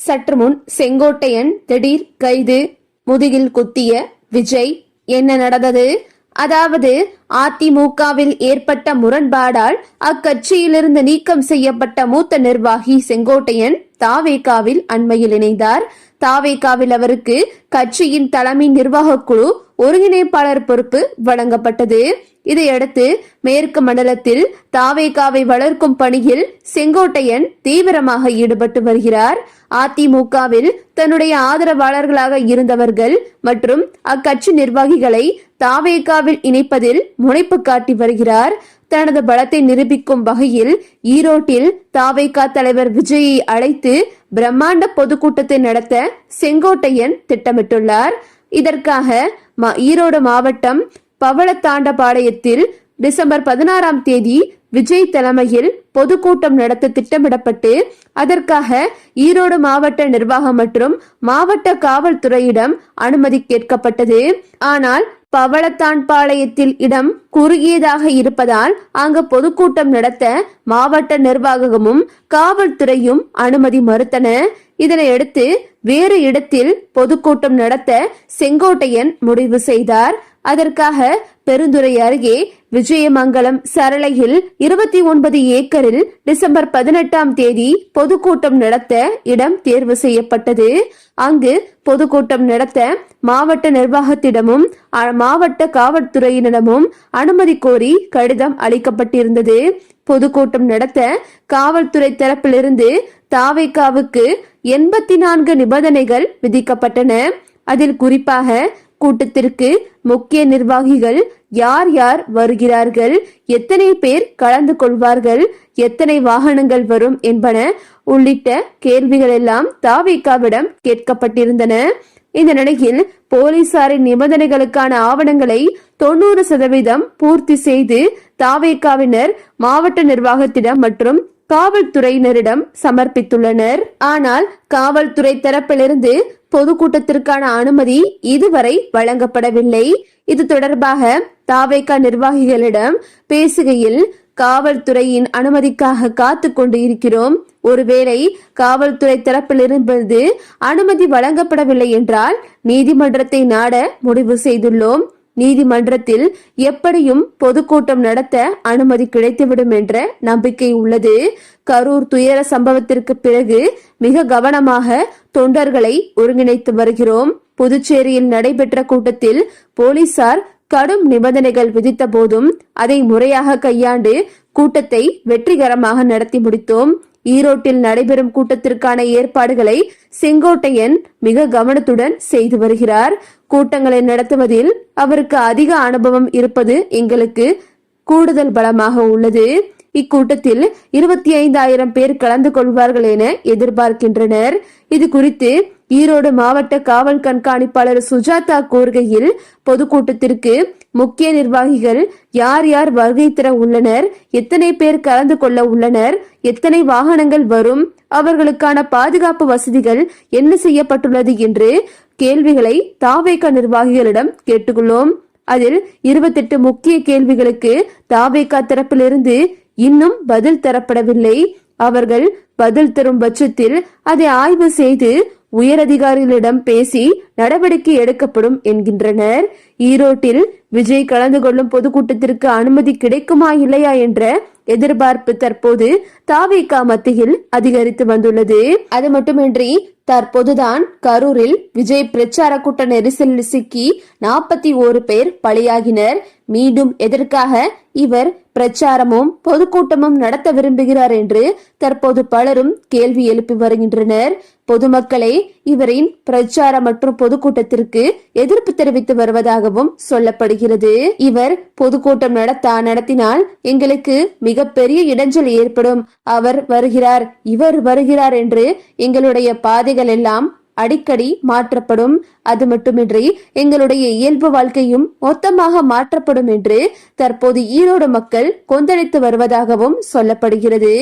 சற்று முன் செங்கோட்டையன் திடீர் கைது முதுகில் குத்திய விஜய் என்ன நடந்தது? அதாவது அதிமுகவில் ஏற்பட்ட முரண்பாடால் அக்கட்சியிலிருந்து நீக்கம் செய்யப்பட்ட மூத்த நிர்வாகி செங்கோட்டையன் தாவேகாவில் அண்மையில் இணைந்தார். தாவேகாவில் அவருக்கு கட்சியின் தலைமை நிர்வாகக் குழு ஒருங்கிணைப்பாளர் பொறுப்பு வழங்கப்பட்டது. இதையடுத்து மேற்கு மண்டலத்தில் தாவேகாவை வளர்க்கும் பணியில் செங்கோட்டையன் தீவிரமாக ஈடுபட்டு வருகிறார். அதிமுகவில் தன்னுடைய ஆதரவாளர்களாக இருந்தவர்கள் மற்றும் அக்கட்சி நிர்வாகிகளை தாவேகாவில் இணைப்பதில் முனைப்பு காட்டி வருகிறார். தனது பலத்தை நிரூபிக்கும் வகையில் ஈரோட்டில் தாவேகா தலைவர் விஜயை அழைத்து பிரம்மாண்ட பொதுக்கூட்டத்தை நடத்த செங்கோட்டையன் திட்டமிட்டுள்ளார். இதற்காக ஈரோடு மாவட்டம் பவளத்தாண்டபாளையத்தில் டிசம்பர் பதினாறாம் தேதி விஜய் தலைமையில் பொதுக்கூட்டம் நடத்த திட்டமிடப்பட்டு அதற்காக ஈரோடு மாவட்ட நிர்வாகம் மற்றும் மாவட்ட காவல்துறையிடம் அனுமதி கேட்கப்பட்டது. ஆனால் பவளத்தான்பாளையத்தில் இடம் குறுகியதாக இருப்பதால் அங்கு பொதுக்கூட்டம் நடத்த மாவட்ட நிர்வாகமும் காவல்துறையும் அனுமதி மறுத்தன. இதனையடுத்து வேறு இடத்தில் பொதுக்கூட்டம் நடத்த செங்கோட்டையன் முடிவு செய்தார். அதற்காக பெருந்துறை அருகே விஜயமங்கலம் சரளையில் இருபத்தி ஒன்பது ஏக்கரில் டிசம்பர் பதினெட்டாம் தேதி பொதுக்கூட்டம் நடத்த இடம் தேர்வு செய்யப்பட்டது. அங்கு பொதுக்கூட்டம் நடத்த மாவட்ட நிர்வாகத்திடமும் அ- மாவட்ட காவல்துறையினரிடமும் அனுமதி கோரி கடிதம் அளிக்கப்பட்டிருந்தது. பொதுக்கூட்டம் நடத்த காவல்துறை தரப்பிலிருந்து தாவைக்காவுக்கு எண்பத்தி நான்கு நிபந்தனைகள் விதிக்கப்பட்டன. அதில் குறிப்பாக கூட்டத்திற்கு முக்கிய நிர்வாகிகள் யார் யார் வருகிறார்கள் எத்தனை பேர் கலந்து கொள்வார்கள் எத்தனை வாகனங்கள் வரும் என்பன உள்ளிட்ட கேள்விகள் எல்லாம் தாவிகாவிடம் கேட்கப்பட்டிருந்தன. இந்த நிலையில் போலீசாரின் நிபந்தனைகளுக்கான ஆவணங்களை தொண்ணூறு சதவீதம் பூர்த்தி செய்து தாவேக்காவினர் மாவட்ட நிர்வாகத்திடம் மற்றும் காவல்துறையினரிடம் சமர்ப்பித்துள்ளனர். ஆனால் காவல்துறை தரப்பிலிருந்து பொதுக்கூட்டத்திற்கான அனுமதி இதுவரை வழங்கப்படவில்லை. இது தொடர்பாக தாவேகா நிர்வாகிகளிடம் பேசுகையில் காவல்துறையின் அனுமதிக்காக காத்து கொண்டு இருக்கிறோம். ஒருவேளை காவல்துறை தரப்பிலிருந்து அனுமதி வழங்கப்படவில்லை என்றால் நீதிமன்றத்தை நாட முடிவு செய்துள்ளோம். நீதிமன்றத்தில் எப்படியும் பொதுக்கூட்டம் நடத்த அனுமதி கிடைத்துவிடும் என்ற நம்பிக்கை உள்ளது. கரூர் துயர சம்பவத்திற்கு பிறகு மிக கவனமாக தொண்டர்களை ஒருங்கிணைத்து வருகிறோம். புதுச்சேரியில் நடைபெற்ற கூட்டத்தில் போலீசார் கடும் நிபந்தனைகள் விதித்த போதும் அதை முறையாக கையாண்டு கூட்டத்தை வெற்றிகரமாக நடத்தி முடித்தோம். ஈரோட்டில் நடைபெறும் கூட்டத்திற்கான ஏற்பாடுகளை செங்கோட்டையன் மிக கவனத்துடன் செய்து வருகிறார். கூட்டங்களை நடத்துவதில் அவருக்கு அதிக அனுபவம் இருப்பது எங்களுக்கு கூடுதல் பலமாக உள்ளது. இக்கூட்டத்தில் இருபத்தி ஐந்தாயிரம் பேர் கலந்து கொள்வார்கள் என எதிர்பார்க்கின்றனர். இது குறித்து ஈரோடு மாவட்ட காவல் கண்காணிப்பாளர் சுஜாதா கூறுகையில் பொதுக்கூட்டத்திற்கு முக்கிய நிர்வாகிகள் யார் யார் வருகை தர உள்ளனர் எத்தனை பேர் கலந்து கொள்ள உள்ளனர் எத்தனை வாகனங்கள் வரும் அவர்களுக்கான பாதுகாப்பு வசதிகள் என்ன செய்யப்பட்டுள்ளது என்று கேள்விகளை தாவேக நிர்வாகிகளிடம் கேட்டுள்ளோம் அதில் இருபத்தெட்டு முக்கிய கேள்விகளுக்கு தாவேகா தரப்பிலிருந்து இன்னும் பதில் தரப்படவில்லை. அவர்கள் பதில் தரும் பட்சத்தில் அதை ஆய்வு செய்து உயரதிகாரிகளிடம் பேசி நடவடிக்கை எடுக்கப்படும் என்கின்றனர். ஈரோட்டில் விஜய் கலந்து கொள்ளும் பொதுக்கூட்டத்திற்கு அனுமதி கிடைக்குமா இல்லையா என்ற எதிர்பார்ப்பு தற்போது தாவேகா மத்தியில் அதிகரித்து வந்துள்ளது. அது மட்டுமின்றி தற்போதுதான் கரூரில் விஜய் பிரச்சார கூட்ட நெரிசலில் சிக்கி நாற்பத்தி ஓரு பேர் பலியாகினர். மீண்டும் எதற்காக இவர் பிரச்சாரமும் பொதுக்கூட்டமும் நடத்த விரும்புகிறார் என்று தற்போது பலரும் கேள்வி எழுப்பி வருகின்றனர். பொதுமக்களே இவரின் பிரச்சார மற்றும் பொதுக்கூட்டத்திற்கு எதிர்ப்பு தெரிவித்து வருவதாகவும் சொல்லப்படுகிறது. இவர் பொதுக்கூட்டம் நடத்த நடத்தினால் எங்களுக்கு மிகப்பெரிய இடைஞ்சல் ஏற்படும். அவர் வருகிறார் இவர் வருகிறார் என்று எங்களுடைய பாதைகள் எல்லாம் அடிக்கடி மாற்றப்படும். அது மட்டுமின்றி எங்களுடைய இயல்பு வாழ்க்கையும் மொத்தமாக மாற்றப்படும் என்று தற்போது ஈரோடு மக்கள் கொந்தளித்து வருவதாகவும் சொல்லப்படுகிறது.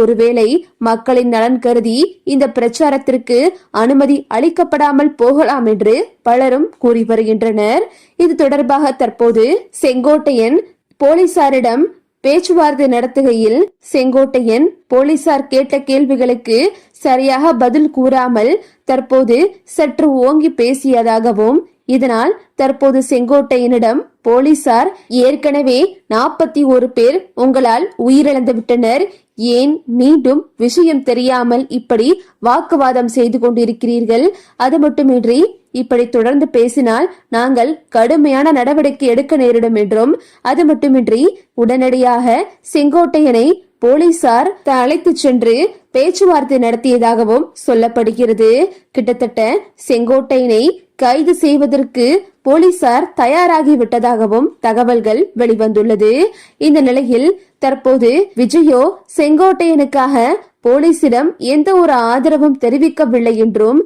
ஒருவேளை மக்களின் நலன் கருதி இந்த பிரச்சாரத்திற்கு அனுமதி அளிக்கப்படாமல் போகலாம் என்று பலரும் கூறி வருகின்றனர். இது தொடர்பாக தற்போது செங்கோட்டையன் போலீசாரிடம் பேச்சுவார்த்தை நடத்துகையில் செங்கோட்டையன் போலீசார் கேட்ட கேள்விகளுக்கு சரியாக பதில் கூறாமல் தற்போது சற்று ஓங்கி பேசியதாகவும் இதனால் தற்போது செங்கோட்டையனிடம் போலீசார் ஏற்கனவே நாற்பத்தி ஒரு பேர் உங்களால் உயிரிழந்து விட்டனர் ஏன் மீண்டும் விஷயம் தெரியாமல் இப்படி வாக்குவாதம் செய்து கொண்டிருக்கிறீர்கள்? அது மட்டுமின்றி இப்படி தொடர்ந்து பேசினால் நாங்கள் கடுமையான நடவடிக்கை எடுக்க நேரிடும் என்றும் அது மட்டுமின்றி உடனடியாக செங்கோட்டையனை போலீசார் அழைத்து சென்று பேச்சுவார்த்தை நடத்தியதாகவும் சொல்லப்படுகிறது. கிட்டத்தட்ட செங்கோட்டையனை கைது செய்வதற்கு போலீசார் தயாராகிவிட்டதாகவும் தகவல்கள் வெளிவந்துள்ளது. இந்த நிலையில் தற்போது விஜயோ செங்கோட்டையனுக்காக போலீசிடம் எந்த ஒரு ஆதரவும் தெரிவிக்கவில்லை என்றும்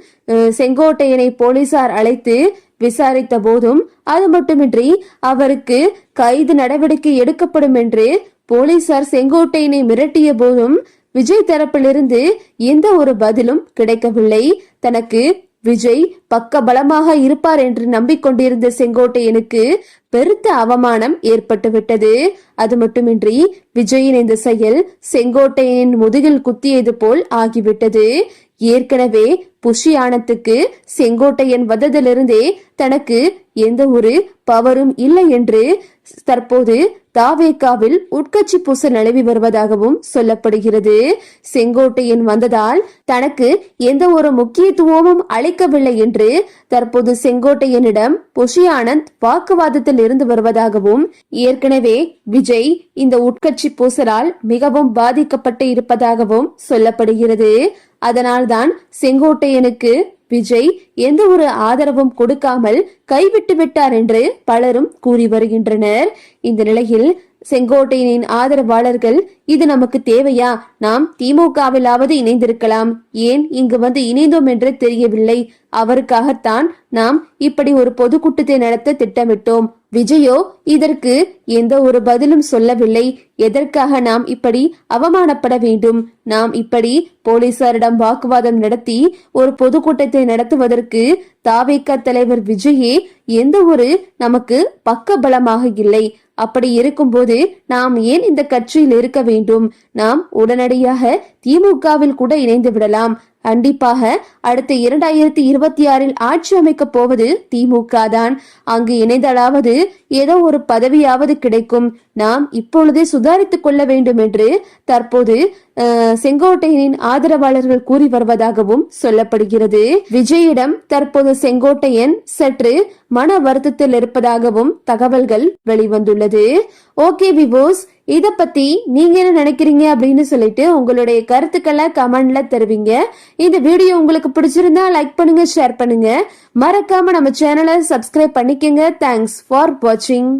செங்கோட்டையனை போலீசார் அழைத்து விசாரித்த போதும் அது மட்டுமின்றி அவருக்கு கைது நடவடிக்கை எடுக்கப்படும் என்று போலீசார் செங்கோட்டையனை மிரட்டிய போதும் விஜய் தரப்பிலிருந்து எந்த ஒரு பதிலும் கிடைக்கவில்லை. தனக்கு விஜய் பக்க பலமாக இருப்பார் என்று நம்பிக்கொண்டிருந்த செங்கோட்டையனுக்கு பெருத்த அவமானம் ஏற்பட்டுவிட்டது. அது மட்டுமின்றி விஜயின் இந்த செயல் செங்கோட்டையனின் முதுகில் குத்தியது போல் ஆகிவிட்டது. ஏற்கனவே புஷியானத்துக்கு செங்கோட்டையன் வந்ததிலிருந்தே தனக்கு எந்த ஒரு பவரும் இல்லை என்று தற்போது தாவேக்காவில் உட்கட்சி பூச நிலவி வருவதாகவும் சொல்லப்படுகிறது. செங்கோட்டையன் வந்ததால் தனக்கு எந்த ஒரு முக்கியத்துவமும் அளிக்கவில்லை என்று தற்போது செங்கோட்டையனிடம் புஷி ஆனந்த் வாக்குவாதத்தில் இருந்து வருவதாகவும் ஏற்கனவே விஜய் இந்த உட்கட்சி பூசலால் மிகவும் பாதிக்கப்பட்டு இருப்பதாகவும் சொல்லப்படுகிறது. அதனால்தான் செங்கோட்டையனுக்கு விஜய் எந்த ஒரு ஆதரவும் கொடுக்காமல் கைவிட்டு விட்டார் என்று பலரும் கூறி வருகின்றனர். இந்த நிலையில் செங்கோட்டையனின் ஆதரவாளர்கள் இது நமக்கு தேவையா? நாம் திமுகவிலாவது இணைந்திருக்கலாம். ஏன் இங்கு வந்து இணைந்தோம் என்று தெரியவில்லை. அவருக்காகத்தான் நாம் இப்படி ஒரு பொதுக்கூட்டத்தை நடத்த திட்டமிட்டோம். விஜயோ இதற்கு எந்த ஒரு பதிலும் சொல்லவில்லை. எதற்காக நாம் இப்படி அவமானப்பட வேண்டும்? நாம் இப்படி போலீசாரிடம் வாக்குவாதம் நடத்தி ஒரு பொதுக்கூட்டத்தை நடத்துவதற்கு தாவேக்கா தலைவர் விஜயே எந்த ஒரு நமக்கு பக்க பலமாக இல்லை. அப்படி இருக்கும்போது நாம் ஏன் இந்த கட்சியில் இருக்க வேண்டும்? நாம் உடனடியாக திமுகவில் கூட இணைந்து விடலாம். கண்டிப்பாக அடுத்த இரண்டாயிரத்தி இருபத்தி ஆறில் ஆட்சி அமைக்க போவது திமுக தான் அங்கு இணைந்தலாவது ஏதோ ஒரு பதவியாவது கிடைக்கும். நாம் இப்பொழுதே சுதாரித்துக் கொள்ள வேண்டும் என்று தற்போது செங்கோட்டையனின் ஆதரவாளர்கள் கூறி வருவதாகவும் சொல்லப்படுகிறது. விஜயிடம் தற்போது செங்கோட்டையன் சற்று மன வருத்தத்தில் இருப்பதாகவும் தகவல்கள் வெளிவந்துள்ளது. ஓகே விவோஸ் இத பத்தி நீங்க என்ன நினைக்கிறீங்க அப்படின்னு சொல்லிட்டு உங்களுடைய கருத்துக்களை கமெண்ட்ல தருவீங்க. இந்த வீடியோ உங்களுக்கு பிடிச்சிருந்தா லைக் பண்ணுங்க ஷேர் பண்ணுங்க. மறக்காம நம்ம சேனலை சப்ஸ்கிரைப் பண்ணிக்கங்க. தேங்க்ஸ் ஃபார் வாட்சிங்